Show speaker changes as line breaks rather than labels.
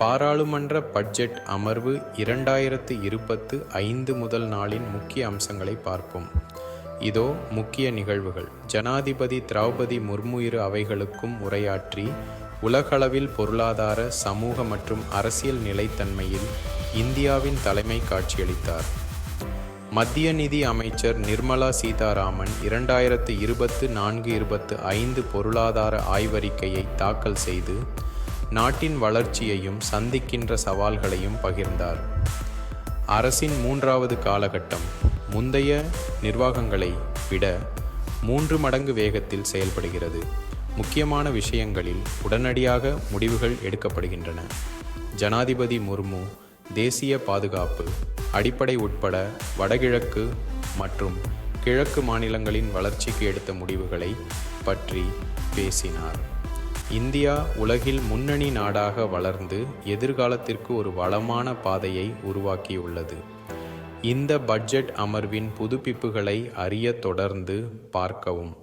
பாராளுமன்ற பட்ஜெட் அமர்வு இரண்டாயிரத்து இருபத்து ஐந்து முதல் நாளின் முக்கிய அம்சங்களை பார்ப்போம். இதோ முக்கிய நிகழ்வுகள். ஜனாதிபதி திரௌபதி முர்மு இரு அவைகளுக்கும் உரையாற்றி உலகளவில் பொருளாதார சமூக மற்றும் அரசியல் நிலைத்தன்மையில் இந்தியாவின் தலைமை காட்சியளித்தார். மத்திய நிதி அமைச்சர் நிர்மலா சீதாராமன் இரண்டாயிரத்து இருபத்து நான்கு இருபத்து ஐந்து பொருளாதார ஆய்வறிக்கையை தாக்கல் செய்து நாட்டின் வளர்ச்சியையும் சந்திக்கின்ற சவால்களையும் பகிர்ந்தார். அரசின் மூன்றாவது காலகட்டம் முந்தைய நிர்வாகங்களை விட மூன்று மடங்கு வேகத்தில் செயல்படுகிறது. முக்கியமான விஷயங்களில் உடனடியாக முடிவுகள் எடுக்கப்படுகின்றன. ஜனாதிபதி முர்மு தேசிய பாதுகாப்பு அடிப்படை உட்பட வடகிழக்கு மற்றும் கிழக்கு மாநிலங்களின் வளர்ச்சிக்கு எடுத்த முடிவுகளை பற்றி பேசினார். இந்தியா உலகில் முன்னணி நாடாக வளர்ந்து எதிர்காலத்திற்கு ஒரு வளமான பாதையை உருவாக்கியுள்ளது. இந்த பட்ஜெட் அமர்வின் புதுப்பிப்புகளை அறிய தொடர்ந்து பார்க்கவும்.